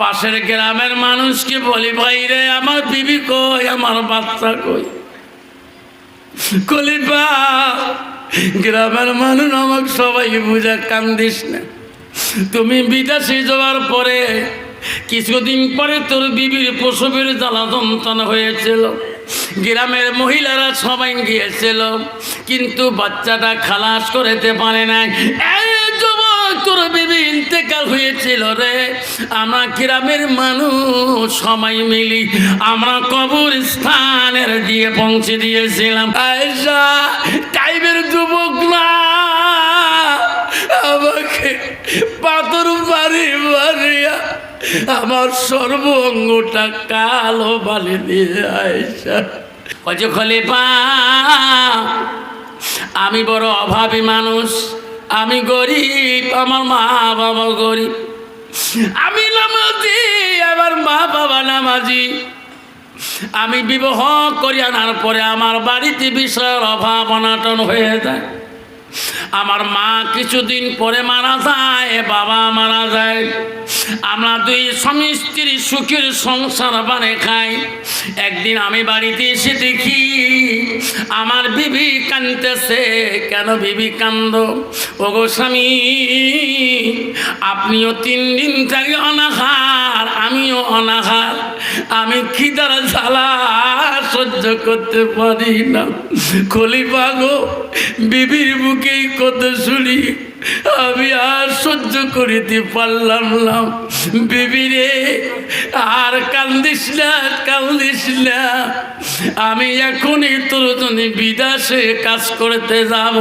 পাশের গ্রামের মানুষকে বলি, ভাই রে, আমার বিবি কই? আমার বাচ্চা কই? কলিপা গ্রামের মানুষ আমাকে সবাই বুঝা কান্দিস না। তুমি বিদেশে যাওয়ার পরে কিছুদিন পরে তোর বিবির প্রসবের জ্বালা যন্ত্রণা হয়েছিল। গ্রামের মহিলারা সবাই গিয়েছিল, কিন্তু বাচ্চাটা খালাস করতে পারে না এই যুবক তোর বিবি ইন্তেকাল হয়েছিল রে। আমরা গ্রামের মানুষ, সবাই মিলি আমরা কবর স্থানের দিয়ে পৌঁছে দিয়েছিলাম। আয়সা টাইমের যুবক না। আমাকে পাথর বাড়ি বাড়িয়া আমার সর্ব অঙ্গটা কালো বালি দিয়ে আয়সা কজ খলিফা, আমি বড় অভাবী মানুষ। আমি গরিব, আমার মা বাবা গরিব। আমি নামাজি, আমার মা বাবা নামাজি। আমি বিবাহ করি আনার পরে আমার বাড়িতে বিষয়ের অভাব অনাটন হয়ে যায়। আমার মা কিছুদিন পরে মারা যায়, বাবা মারা যায়। আমরা দুই স্বামী স্ত্রী সুখের সংসার বানে খাই। একদিন আমি বাড়িতে এসে দেখি আমার বিবি কান্দতেছে কেন বিবি কান্দ ওগো স্বামী, আপনিও তিন দিন থেকে অনাহার, আমিও অনাহার। আমি খিদার জ্বালা সহ্য করতে পারি না। খলিফা গো, বিবির বুকেই কত শুনি। আমি আর সহ্য করিতে পারলাম না। বিবিরে আর কান্দিস না কান্দিস না। আমি এখনই তোর জন্য বিদেশে কাজ করতে যাব।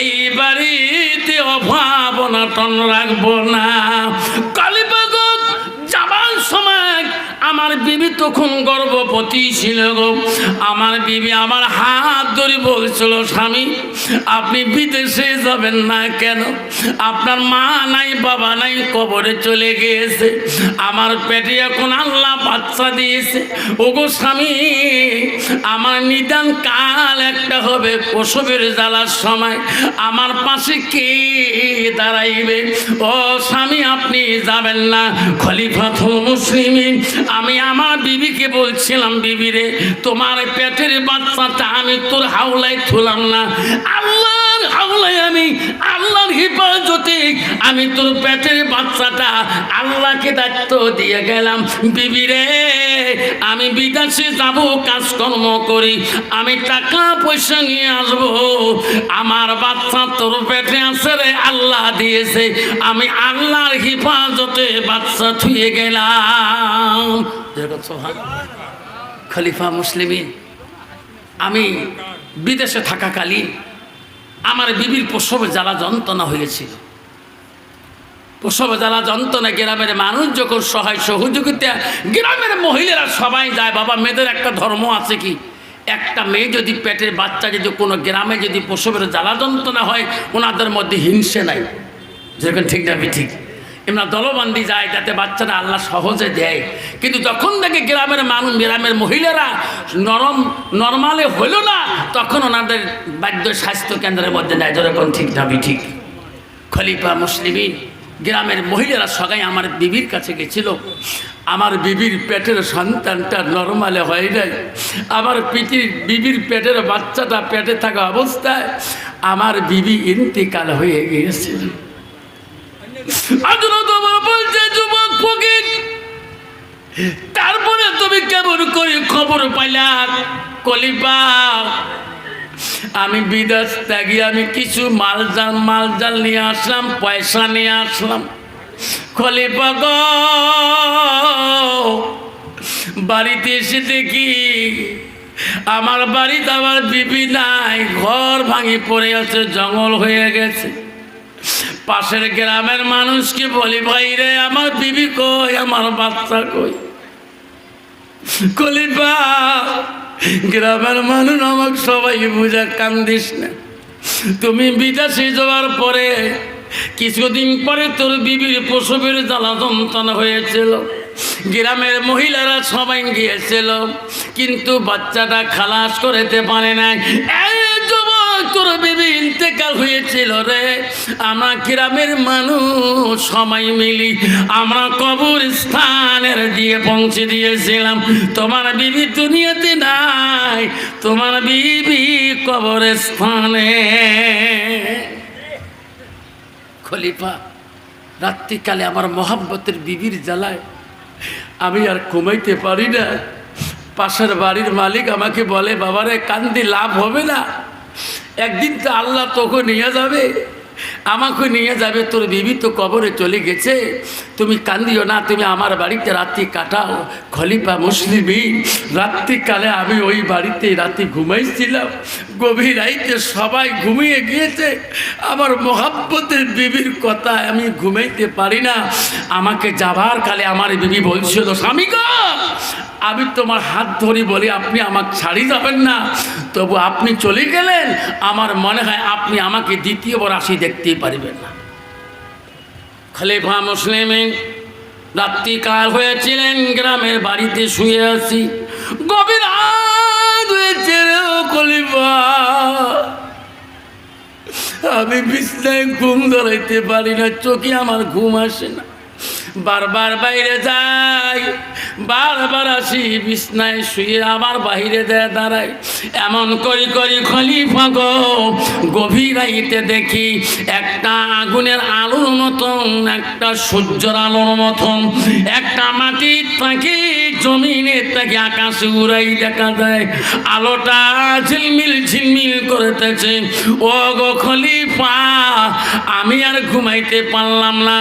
এই বাড়িতে অভাব অনটন রাখব না। সময় আমার বিবি তখন গর্ভবতী ছিল গো। আমার বিবি আমার হাত ধরে বলছিল, স্বামী, আপনি বিদেশে যাবেন না কেন? আপনার মা নাই, বাবা নাই, কবরে চলে গিয়েছে। আমার পেটে এখন আল্লাহ বাচ্চা দিয়েছে। ওগো স্বামী, আমার নিদান কাল একটা হবে প্রসবের জ্বালার সময়। আমার পাশে কে দাঁড়াইবে? ও স্বামী, আপনি যাবেন না। খলিফা মুসলিমিন, আমি আমার বিবিকে বলছিলাম বিবি রে তোমার পেটের বাচ্চাটা আমি তোর হাওলায় থুলাম না। আল্লাহর হাওলায় আমি, আল্লাহর হেফাজতে আমি তোর পেটের বাচ্চাটা আল্লাহকে দায়িত্ব দিয়ে গেলাম। বিবি রে আমি বিদেশে যাব, কাজকর্ম করি, আমি টাকা পয়সা নিয়ে আসব। আমার বাচ্চা তোর পেটে আছে রে, আল্লাহ দিয়েছে। আমি আল্লাহর হেফাজতে বাচ্চা থুয়ে গেলাম। খলিফা মুসলিমিন, আমি বিদেশে থাকাকালীন আমার বিবির প্রসবে জ্বালা যন্ত্রণা হয়েছিল। প্রসবে জ্বালা যন্ত্রণা গ্রামের মানুষ যখন সহায় সহযোগিতা, গ্রামের মহিলারা সবাই যায়, বাবা, মেয়েদের একটা ধর্ম আছে কি? একটা মেয়ে যদি পেটের বাচ্চা যদি কোনো গ্রামে যদি প্রসবের জ্বালা যন্ত্রণা হয়, ওনাদের মধ্যে হিংসে নাই। যেরকম ঠিক না, ঠিক। এমরা দলবন্দি যায়, যাতে বাচ্চারা আল্লাহ সহজে দেয়। কিন্তু যখন থেকে গ্রামের মানুষ গ্রামের মহিলারা নরম, নর্মালে হলো না, তখন ওনাদের বাদ্য স্বাস্থ্য কেন্দ্রের মধ্যে নেয়। যেরকম ঠিক না ঠিক খলিফা মুসলিমিন, গ্রামের মহিলারা সবাই আমার বিবির কাছে গেছিল। আমার বিবির পেটের সন্তানটা নর্মালে হয় নাই। আমার পিটির বিবির পেটের বাচ্চাটা পেটে থাকা অবস্থায় আমার বিবি ইন্তিকাল হয়ে গিয়েছিল। বলছে তারপরে তুমি কেমন করে খবর পাইলাম কলিপা আমি বিদেশ ত্যাগি আমি কিছু মালজাল মালজাল নিয়ে আসলাম, পয়সা নিয়ে আসলাম। খলিপা গো, বাড়িতে এসে দেখি আমার বাড়িতে আমার বিবি নাই, ঘর ভাঙি পড়ে আছে, জঙ্গল হয়ে গেছে। পাশের গ্রামের মানুষকে বলি, ভাই রে, আমার বিবি কই? আমার বাচ্চা কই? কলিপা গ্রামের মানুষ আমাকে সবাই বুঝা কান্দিস না। তুমি বিদেশে যাওয়ার পরে কিছুদিন পরে তোর বিবির প্রসবের জ্বালা যন্ত্রণা হয়েছিল। গ্রামের মহিলারা সবাই গিয়েছিল, কিন্তু বাচ্চাটা খালাস করতে পারে না এই যুবক তোর বিবি ইন্তেকাল হয়েছিল রে। আমরা গ্রামের মানুষ সময় মিলি আমরা কবর স্থানের দিয়ে পৌঁছে দিয়েছিলাম। তোমার বিবি দুনিয়াতে নাই, তোমার বিবি কবর স্থানে খলিফা, রাত্রিকালে আমার মহাব্বতের বিবির জ্বালায় আমি আর ঘুমাইতে পারি না। পাশের বাড়ির মালিক আমাকে বলে, বাবারে, কান্দি, লাভ হবে না। একদিন তো আল্লাহ তোকে নিয়ে যাবে, আমাকে নিয়ে যাবে, তোর বিবি তো কবরে চলে গেছে। তুমি কান্দিও না, তুমি আমার বাড়িতে রাত্রি কাটাও। খলিফা মুসলিমি রাত্রিকালে আমি ওই বাড়িতে রাতে ঘুমাইছিলাম। গভীর রাইতে সবাই ঘুমিয়ে গিয়েছে। আমার মহাব্বতের বিবির কথা আমি ঘুমাইতে পারি না। আমাকে যাবার কালে আমার বিবি বলছিল, স্বামী আমি তোমার হাত ধরি বলি আপনি আমাকে ছাড়ি যাবেন না। তবু আপনি চলে গেলেন, আমার মনে হয় আপনি আমাকে দ্বিতীয়বার আসি দেখতেই পারবেন না। খলিফা মুসলিমিন রাত্রিকাল হয়েছিলেন, গ্রামের বাড়িতে শুয়ে আছি। গভীর রাত হয়েছে খলিফা। আমি বিছনায় ঘুম ধরাইতে পারি না, চোখে আমার ঘুম আসে না। বারবার বাইরে যাই, বারবার আসি বিছনায় শুয়ে আবার বাইরে দেয় দাঁড়াই। এমন করি করি খলিফা গো, গভীর রাইতে দেখি একটা আগুনের আলোর মতন, একটা সূর্যের আলোর মতন, একটা মাটির তাকে, জমিনের থেকে আকাশে উড়াই দেখা যায়। আলোটা ঝিলমিল ঝিলমিল করতেছে। ও গো খলিফা, আমি আর ঘুমাইতে পারলাম না।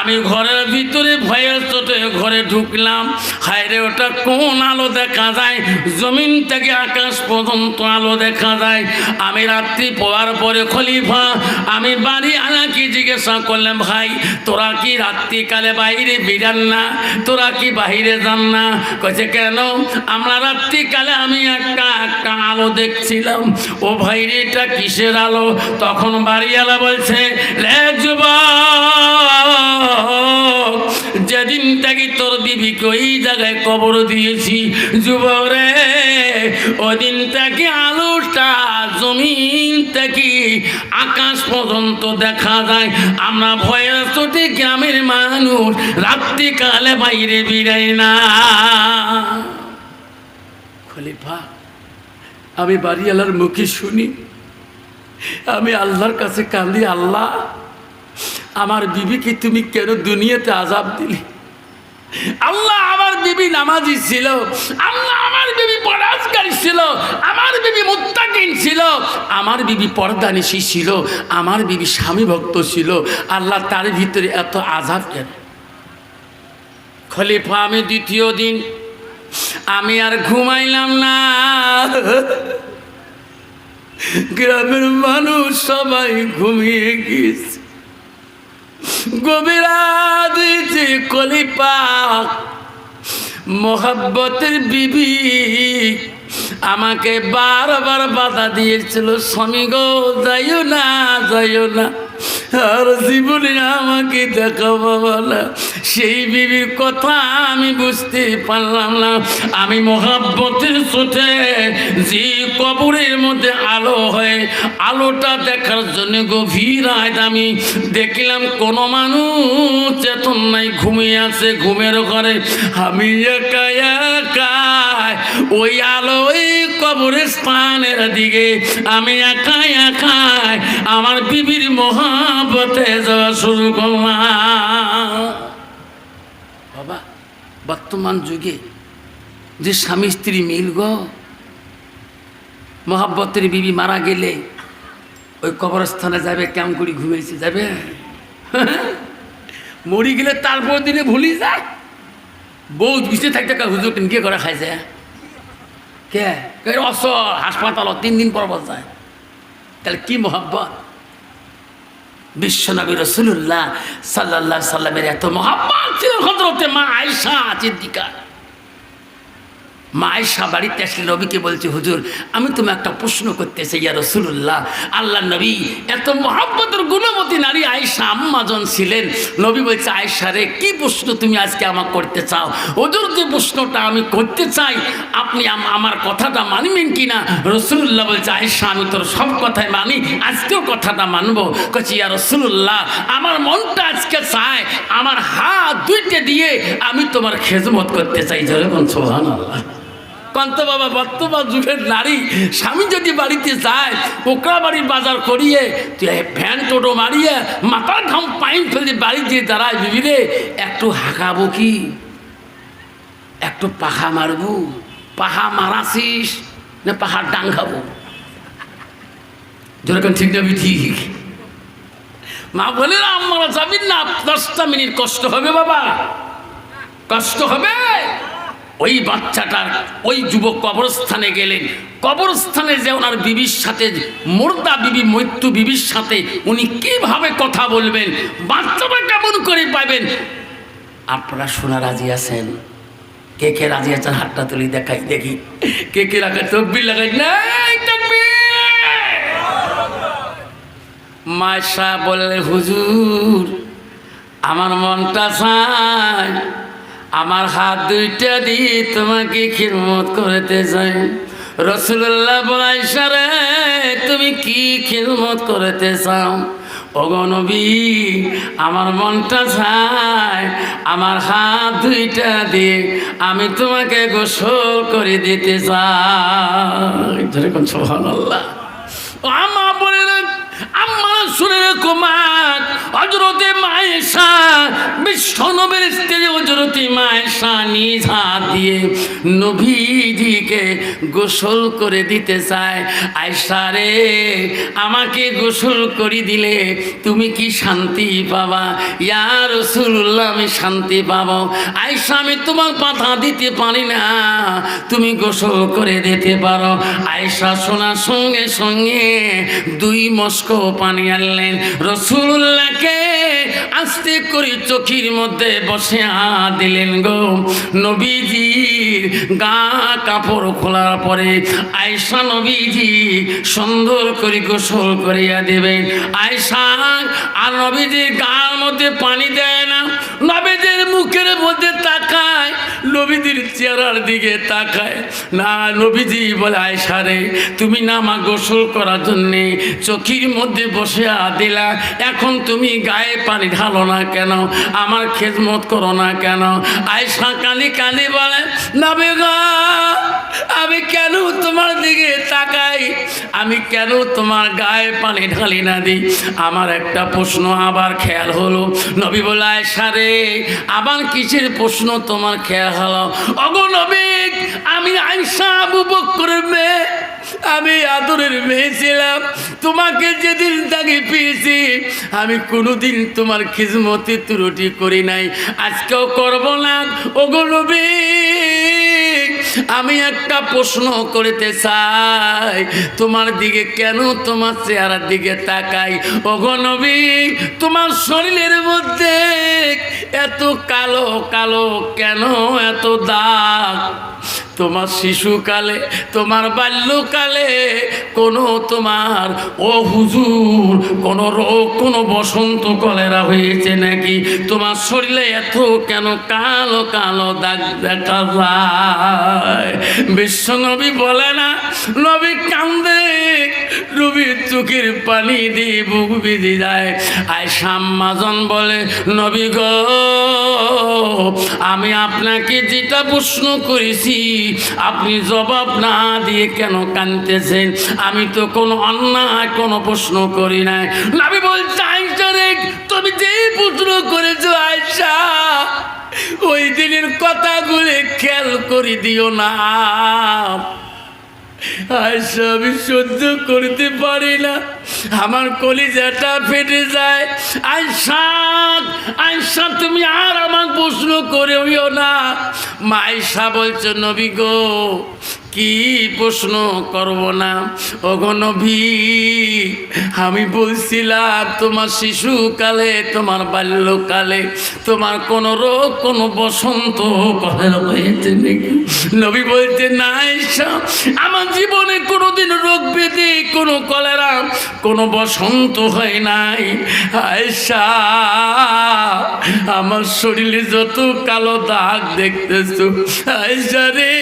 আমি ঘরের ভিতরে ভয়ের চোটে ঘরে ঢুকলাম। হায়রে, ওটা কোন আলো দেখা যায়? জমিন থেকে আকাশ পর্যন্ত আলো দেখা যায়। আমি রাত্রি পড়ার পরে খলিফা, আমি বাড়ি আলাকে জিজ্ঞাসা করলাম, ভাই, তোরা কি রাত্রিকালে বাইরে বিরান না? তোরা কি বাইরে যান না? কছে কেন? আমরা রাত্রিকালে আমি একটা একটা আলো দেখছিলাম। ও ভাই রে এটা কিসের আলো? তখন বাড়িওয়ালা বলছে রে যুবক বিবিকে ওই জায়গায় কবর দিয়েছি। যুবক রে ওদিন থেকে আলোটা জমিন থেকে আকাশ পর্যন্ত দেখা যায়। আমরা ভয়ের চোটে গ্রামের মানুষ, রাত্রিকালে বাইরে বিরাই না। খলিফা, আমি বাড়িওয়ালার মুখে শুনি। আমি আল্লাহর কাছে কান্দি, আল্লাহ, আমার বিবিকে তুমি কেন দুনিয়াতে আজাব দিলি? আল্লাহ আমার বিবি নামাজি ছিল, আল্লাহ আমার বিবি পরাজকারী ছিল, আমার বিবি মুত্তাকিন ছিল, আমার বিবি পর্দানিশী ছিল, আমার বিবি স্বামী ভক্ত ছিল। আল্লাহ তার ভিতরে এত আজাব কেন? খলিফা, আমি দ্বিতীয় দিন, আমি আর ঘুমাইলাম না। গ্রামের মানুষ সবাই ঘুমিয়ে গিয়েছে। গভীরাত কলিপাক কলিপা মোহাব্বতের বিবি আমাকে বারবার বাধা দিয়েছিল, স্বামী গো, যাইও না যাইও না। আর জীবনে আমাকে দেখাবো না সেই বিবির কথা আমি বুঝতে পারলাম না। আমি মহাব্বতের চোটে যে কবরের মধ্যে আলো হয়, আলোটা দেখার জন্য গভীর রাত আমি দেখলাম, কোনো মানুষ চেতন নাই ঘুমিয়ে আছে, ঘুমের ঘরে। আমি একা একা ওই আলো কবরের দিকে আমি একাই একাই আমার বিবির মহাবতে যাওয়া শুরু করলাম। বাবা, বর্তমান যুগে যে স্বামী স্ত্রী মিল গো, মহাব্বতের বিবি মারা গেলে ওই কবরস্থানে যাবে, কেমন করে ঘুমিয়েছে যাবে? মরি গেলে তারপর দিনে ভুলি যায়। বউ বিচে থাকতে হুজুর কে করে খাইছে। কে কে? অস হাসপাতাল তিন দিন পর যায় তাহলে কি মহাব্বত? বিশ্বনবী রসুল্লাহ সাল্লাহ সাল্লামের এত মহাব্বত ছিল হজরতে মা আয়সা চিদ্দিকা মায়েশা বাড়িতে আসলে নবীকে বলছে, হুজুর, আমি তুমি একটা প্রশ্ন করতে চাই, ইয়া রসুল্লাহ আল্লাহ নবী এত মহাব্বতের গুণবতী নারী আয়েশা আম্মাজন ছিলেন। নবী বলছে, আয়েশা রে, কি প্রশ্ন তুমি আজকে আমাকে করতে চাও? হুজুর, যে প্রশ্নটা আমি করতে চাই, আপনি আম- আমার কথাটা মানবেন কি না রসুল্লাহ বলছে, আয়েশা, আমি তোর সব কথাই মানি, আজকেও কথাটা মানবো। কছি ইয়া রসুল্লাহ আমার মনটা আজকে চায়, আমার হাত দুইটা দিয়ে আমি তোমার খেজমত করতে চাই। যেরকম সোহান আল্লাহ কান্ত বাবা বর্তমান যুগের নারী, স্বামী যদি বাড়িতে যায় ওকরা বাড়ির বাজার করিয়ে ফ্যান টোটো মারিয়ে মাথার ঘাম পাইন ফেলে বাড়ি দিয়ে দাঁড়ায় বিবিরে একটু হাঁকাবো কি? একটু পাহা মারবো? পাহা মারাছিস? না পাহাড় ডাং খাব যেরকম ঠিক না ঠিক। মা বলে না আমরা যাবি না, দশটা মিনিট কষ্ট হবে বাবা। কষ্ট হবে? ওই বাচ্চাটার ওই যুবক কবরস্থানে গেলেন। কবরস্থানে যে ওনার বিবির সাথে, মুর্দা বিবি মৃত্যু বিবির সাথে উনি কীভাবে কথা বলবেন, বাচ্চাটা কেমন করে পাবেন? আপনারা শোনা রাজি আছেন? কে কে রাজি আছেন? হাতটা তুলি দেখাই, দেখি। কে কে রাখা, তকবির লাগাই। তকবির! মাসা বললে হুজুর, আমার মনটা চায় আমার হাত দুইটা দিয়ে তোমাকে খিদমত করতে চাই। রসুল্লাহ বলাইসা রে, তুমি কি খিদমত করতে চাও? অগনবী আমার মনটা চায়, আমার হাত দুইটা দিয়ে আমি তোমাকে গোসল করে দিতে চাই। যেরকম সোহান আল্লাহ আমা বলে আমার শুনে রেখো মা হজরতে মায়েশা বিশ্বনবের স্ত্রী হজরতে মায়েশা নিজ হাত দিয়ে নবীজিকে গোসল করে দিতে চায়। আয়সা রে, আমাকে গোসল করে দিলে তুমি কি শান্তি পাবা? ইয়া রসুল্লাহ আমি শান্তি পাবো। আয়সা আমি তোমার পাথা দিতে পারি না। তুমি গোসল করে দিতে পারো। আয়সা শোনার সঙ্গে সঙ্গে দুই মস্ক পানি আনলেন। রসুল্লাহকে আস্তে করে চোখের মধ্যে বসে দিলেন গো নবীজির গা কাপড় খোলার পরে আয়সা নবীজি সুন্দর করে গোসল করিয়া দেবেন। আয়সা আর নবীজির গার মধ্যে পানি দেয় না নবীদের মুখের মধ্যে তাকায় নবীদের চেহারার দিকে তাকায়। না, নবীজি বলে আয়সা রে, তুমি না মা গোসল করার জন্যে চোখের মধ্যে বসে দিলা। এখন তুমি গায়ে পানি ঢালো না কেন? আমার খেজমত করো না কেন? আয়সা কালি কালি বলে নবী গো, আমি কেন তোমার দিকে তাকাই? আমি কেন তোমার গায়ে পানি ঢালি না দিই আমার একটা প্রশ্ন আবার খেয়াল হলো। নবী বলে আয়সা রে, আবার কিসের প্রশ্ন তোমার খেয়াল হলো অগণবিক আমি আয়সা আবু বক্করের মেয়ে, আমি আদরের মেয়ে ছিলাম, তোমাকে যেদিন তাকে পেয়েছি, আমি কোনোদিন তোমার খিজমতে ত্রুটি করি নাই, আজকেও করব না। নবী আমি একটা প্রশ্ন করতে চাই। তোমার দিকে কেন তোমার চেহারার দিকে তাকাই? ওগো নবী, তোমার শরীরের মধ্যে এত কালো কালো কেন এত দাগ? তোমার শিশুকালে, তোমার বাল্যকালে, কোনো তোমার, ও হুজুর, কোনো রোগ, কোনো বসন্ত কলেরা হয়েছে নাকি? তোমার শরীরে এত কেন কালো কালো দাগ দেখা যায়? বিশ্ব নবী বলে না, নবী কান্দে নবীর চোখের পানি দিয়ে বুক বিধি যায়। আয় সাম্মাজন বলে, নবী গো, আমি আপনাকে যেটা প্রশ্ন করেছি আপনি জবাব না দিয়ে কেন কানতেছেন আমি তো কোনো অন্যায়, কোনো প্রশ্ন করি নাই আমি বলছি তুমি যে প্রশ্ন করেছ আয়সা ওই দিনের কথাগুলি খেয়াল করে দিও না। আয়সা আমি সহ্য করতে পারি না। আমার কলিজাটা ফেটে যায়। আয়সা আয়সা তুমি আর আমার প্রশ্ন করেও না। মাইসা বলছো, নবী গো কি প্রশ্ন করব না? অগনভী আমি বলছিলাম তোমার শিশুকালে তোমার বাল্যকালে তোমার কোনো রোগ কোনো বসন্ত হয়েছে নাকি? নবী বলতে না ঈশা, আমার জীবনে কোনোদিন রোগ ব্যাধি কোনো কলেরা কোনো বসন্ত হয় নাই। আয়সা আমার শরীরে যত কালো দাগ দেখতেছ আয়সা রে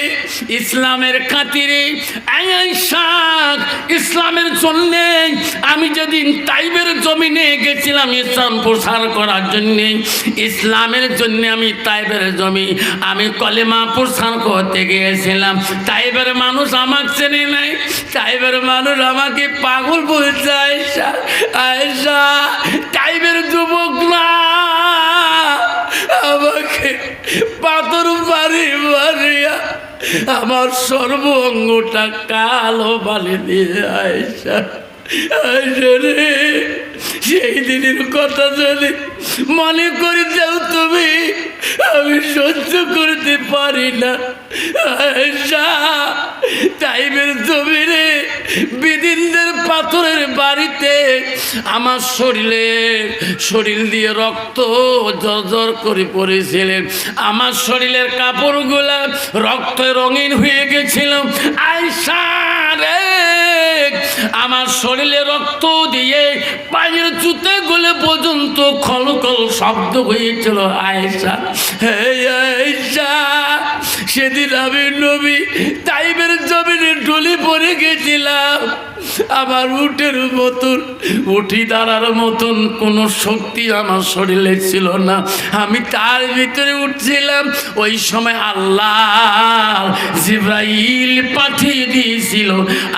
ইসলামের খাতিরে ইসলামের জন্য, আমি যেদিন তাইবের জমিনে গেছিলাম ইসলাম প্রসার করার জন্য, ইসলামের জন্য আমি তাইবের জমি, আমি কলেমা প্রসার করতে গিয়েছিলাম। তাইবের মানুষ আমাকে চেনে নাই, তাইবের মানুষ আমাকে পাগল বলছে আয়সা আয়সা টাইবের যুবক আমাকে পাথর বাড়ি বাড়িয়া আমার সর্ব অঙ্গটা কালো বালি দিয়ে আয়সা রে, সেই দিনের কথা যদি মনে করে যাও তুমি। আমি সহ্য করতে পারি না। টাইমের জমিনে বিদিনদের পাথরের বাড়িতে আমার শরীরে শরীর দিয়ে রক্ত জর্জর করে পড়েছিলেন আমার শরীরের কাপড়গুলা রক্ত রঙিন হয়ে গেছিল। আয়সা রে! আমার শরীরে রক্ত দিয়ে পায়ের চুতে গলে পর্যন্ত খলকল শব্দ হয়েছিল, আয়েশা। হে আয়েশা, সেদিন আমি নবী তাইবের জমিনে ডলি পড়ে গেছিলাম। আমার উঠের মতন উঠি দাঁড়ার মতন কোনো শক্তি আমার শরীরে ছিল না। আমি তার ভিতরে উঠছিলাম, ওই সময় আল্লাহ জিব্রাইল পাঠিয়ে দিয়েছিল।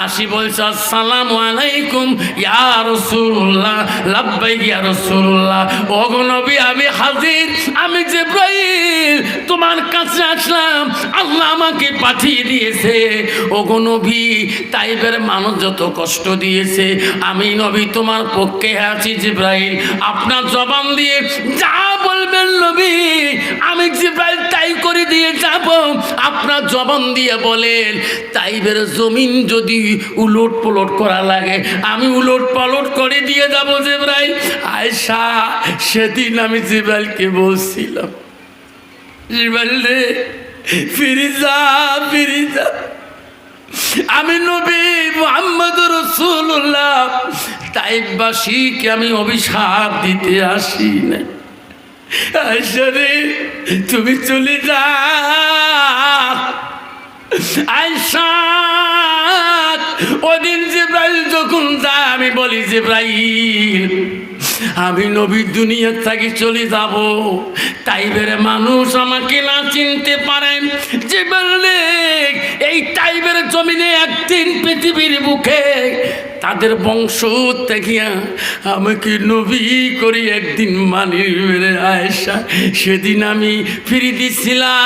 আসি বলছে, আসসালাম আলাইকুম, ইয়া রাসূলুল্লাহ, লাব্বাইক ইয়া রাসূলুল্লাহ। ওগো নবী, আমি হাজির, আমি জিব্রাইল, তোমার কাছে আসলাম, আল্লাহ আমাকে পাঠিয়ে দিয়েছে। ওগো নবী, তাইবের মানুষ যত কষ্ট দিয়েছে। আমি নবী তোমার পক্ষে আছি জিব্রাইল। আপনার জবান দিয়ে যা বলবেন নবী, আমি জিব্রাইল তাই করে দিয়ে যাব। আপনার জবান দিয়ে বলেন, তাইবের জমিন যদি উলট পলট করা লাগে, আমি উলট পালট করে দিয়ে যাব জিব্রাইল। আয়সা সেদিন আমি জিব্রাইলকে বলছিলাম, জিব্রাইল রে ফিরে যা ফিরে যা আমি নবী মোহাম্মদ রসুল্লাহ তাইবাসীকে আমি অভিশাপ দিতে আসি না তুমি চলে যা। আয়সা, ওদিন জিব্রাইল যখন যা আমি বলি যে জিব্রাইল আমি নবী দুনিয়ার থেকে চলে যাব। টাইবের মানুষ আমাকে না চিনতে পারেন যে বললে, এই টাইবের জমিনে একদিন পৃথিবীর বুকে তাদের বংশ দেখিয়া আমাকে নবী করি একদিন মানি মেরে আয়সা সেদিন আমি ফিরে দিছিলাম।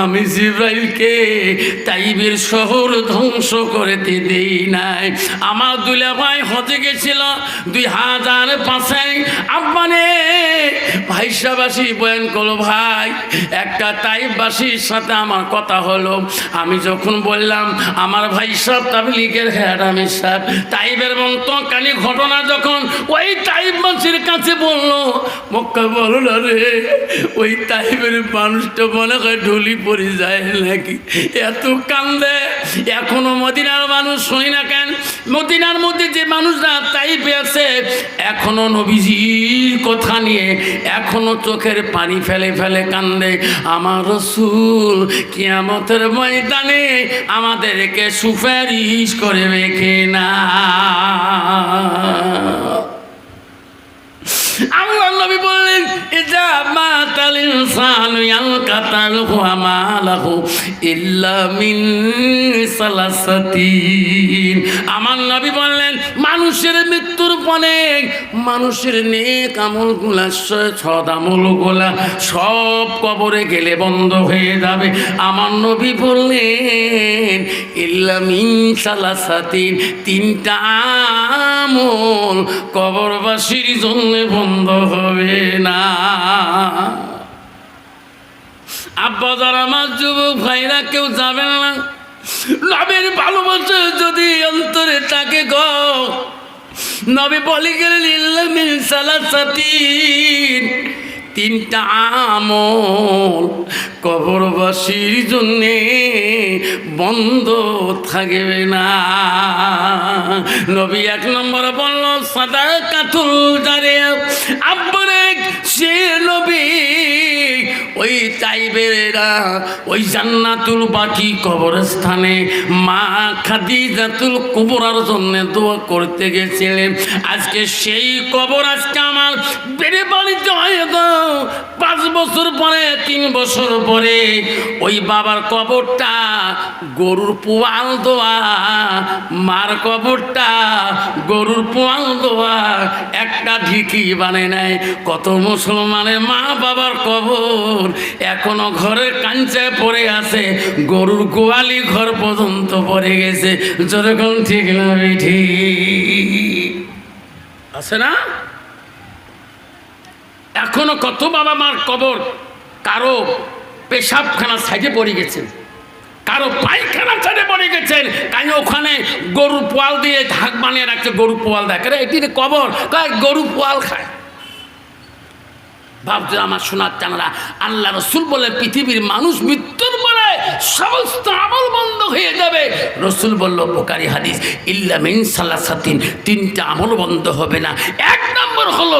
আমি জিব্রাইলকে তাইবের শহর ধ্বংস করতে দেই নাই। আমার দুলা ভাই হজে গেছিল দুই হাজার পাঁচে। আব্বানে, ভাইসাবাসী বয়ান করল, ভাই, একটা তাইবাসীর সাথে আমার কথা হলো। আমি যখন বললাম, আমার ভাই সব তাবলিগের হেড, আমি সাহেব তাইবের মন্তকালী ঘটনা যখন ওই তাইবাসীর কাছে বলল, মক্কা বলো না রে, ওই তাইবের মানুষটা মনে হয় ঢুলি পড়ে যায় নাকি? এত কান্দে। এখনও মদিনার মানুষ শুনি না কেন? মদিনার মধ্যে যে মানুষরা তাই পেয়েছে, এখনও নবীজির কথা নিয়ে এখনও চোখের পানি ফেলে ফেলে কান্দে। আমার রসুল কিয়ামতের ময়দানে আমাদেরকে সুপারিশ করে রেখে না। আল্লাহ নবী বললেন, ইজা মাতাল ইনসানু ইয়ালকাতালহু আমালাহু ইল্লা মিন সালাসাতিন। আমার নবী বললেন, মানুষের মৃত্যুর পরে মানুষের নেক আমলগুলা সৎ আমলগুলা সব কবরে গেলে বন্ধ হয়ে যাবে। আমার নবী বললেন, ইল্লা মিন সালাসাতিন, তিনটা আমল কবরবাসীর জন্য বন্ধ হবে না। আব্বা যারা আমার যুবক, ভাইরা কেউ যাবেন না। নবীর ভালোবাসা যদি অন্তরে তাকে গ, নবী বলে গেলেন ইল্লামিন সালাসাতিন। তিনটা আমল কবরবাসীর জন্যে বন্ধ থাকবে না। নবী এক নম্বর বলল সাদা কাতুল দাঁড়িয়ে আব্বরে, সে নবী ওই টাইবেরা ওই জান্নাতুল বাকি কবরস্থানে মা খাদি খাদিজাতুল কুবরার জন্য দোয়া করতে গেছিলেন। আজকে সেই কবর আজকে আমার বেড়ে বাড়িতে হয়ে গো। পাঁচ বছর পরে, তিন বছর পরে ওই বাবার কবরটা, গরুর পোয়াল দোয়া, মার কবরটা, গরুর পোয়াল দোয়া, একটা ঢিকি বানে নেয়। কত মুসলমানের মা বাবার কবর। এখনও ঘরের কাঞ্চায় পড়ে আছে। গরুর গোয়ালি ঘর পর্যন্ত পড়ে গেছে। যেরকম ঠিক না আছে না? এখনও কত বাবা মার কবর, কারও পেশাবখানা সাইডে পড়ে গেছেন কারও পায়খানা সাইডে পড়ে গেছেন কারণ ওখানে গরু পোয়াল দিয়ে ঢাক বানিয়ে রাখছে গরু পোয়াল দেখে। এটি কবর গরু পোয়াল খায়। ভাবছে আমার শোনার চানারা আল্লাহ রসুল বলে, পৃথিবীর মানুষ মৃত্যুর মনে সমস্ত আমল বন্ধ হয়ে যাবে। রসুল বলল, বোকারি হাদিস, ইল্লা মিন সালাসাতিন, তিনটা আমল বন্ধ হবে না। এক নম্বর হলো